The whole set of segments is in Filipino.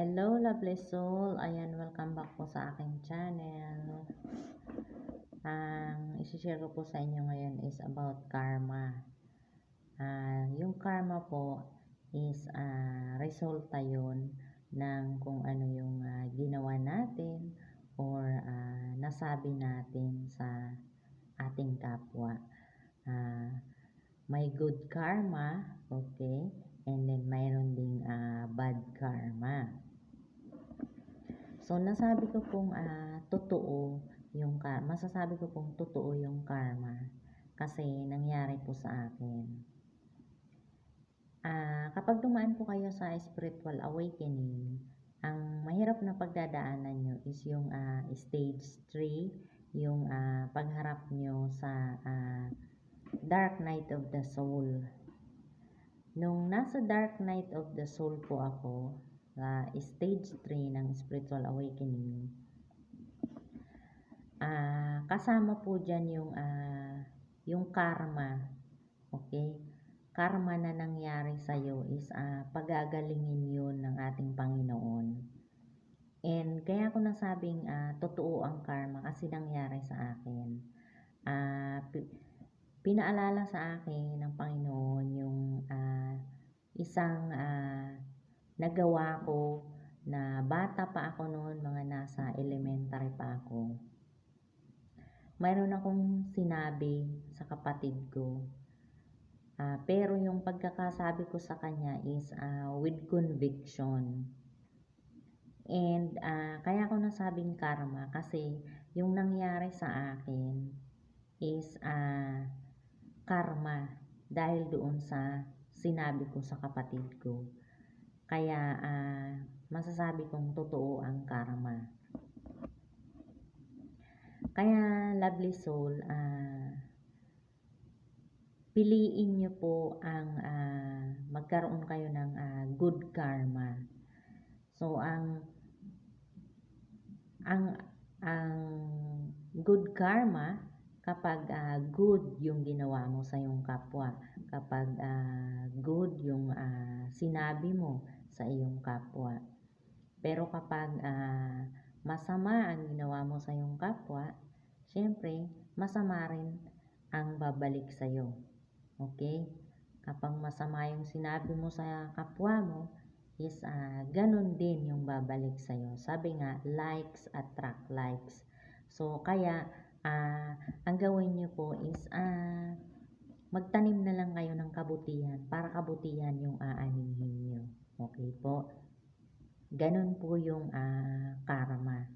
Hello, lovely soul. Ayan, welcome back po sa aking channel. Ang isi-share ko po sa inyo ngayon is about karma. Ah, yung karma po is ah, resulta yon ng kung ano yung ah, ginawa natin or ah, nasabi natin sa ating kapwa. Ah, may good karma, okay? And then mayroon ding ah, bad karma. So nasabi ko pong ah, totoo yung karma. Masasabi ko pong totoo yung karma kasi nangyari po sa akin. Ah, kapag dumaan po kayo sa spiritual awakening, ang mahirap na pagdadaanan nyo is yung ah, stage 3, yung ah, pagharap nyo sa ah, dark night of the soul. Nung nasa dark night of the soul po ako, sa stage 3 ng spiritual awakening, ah kasama po dyan yung, ah, yung karma. Okay? Karma na nangyari sa'yo is ah, pagagalingin yun ng ating Panginoon. And kaya ko nasabing ah, totoo ang karma kasi nangyari sa akin. Pi- pinaalala sa akin ng Panginoon yung ah, isang ah, nagawa ko na bata pa ako noon, mga nasa elementary pa ako. Mayroon akong sinabi sa kapatid ko. Ah, pero yung pagkakasabi ko sa kanya is ah, with conviction. And ah, kaya ko nasabing karma kasi yung nangyari sa akin is ah, karma dahil doon sa sinabi ko sa kapatid ko. Kaya ah, masasabi kong totoo ang karma. Kaya lovely soul, ah, piliin niyo po ang ah, magkaroon kayo ng ah, good karma. So ang ang ang good karma kapag ah, good yung ginawa mo sa iyong kapwa, kapag ah, good yung ah, sinabi mo sa iyong kapwa. Pero kapag ah, masama ang ginawa mo sa iyong kapwa, syempre, masama rin ang babalik sa iyo. Okay? Kapag masama yung sinabi mo sa kapwa mo, is ah, ganun din yung babalik sa iyo. Sabi nga, likes attract likes. So, kaya, ah, ang gawin niyo po is, ah, magtanim na lang kayo ng kabutihan para kabutihan yung aanihin po? Ganun po yung ah, karma.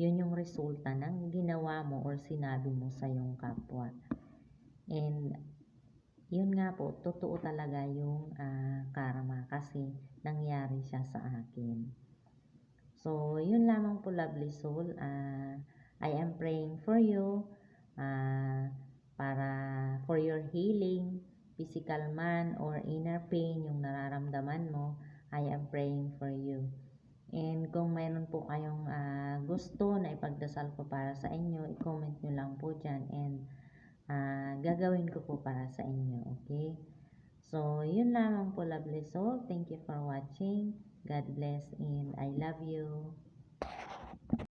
Yun yung resulta ng ginawa mo or sinabi mo sa yung kapwa. And yun nga po, totoo talaga yung ah, karma kasi nangyari siya sa akin. So, yun lamang po lovely soul. Ah, I am praying for you ah, para for your healing, physical man or inner pain yung nararamdaman mo. I am praying for you. And kung mayroon po kayong ah, gusto na ipagdasal ko para sa inyo, i-comment nyo lang po dyan and ah, gagawin ko po para sa inyo, okay? So, yun lamang po lovely soul. Thank you for watching. God bless and I love you.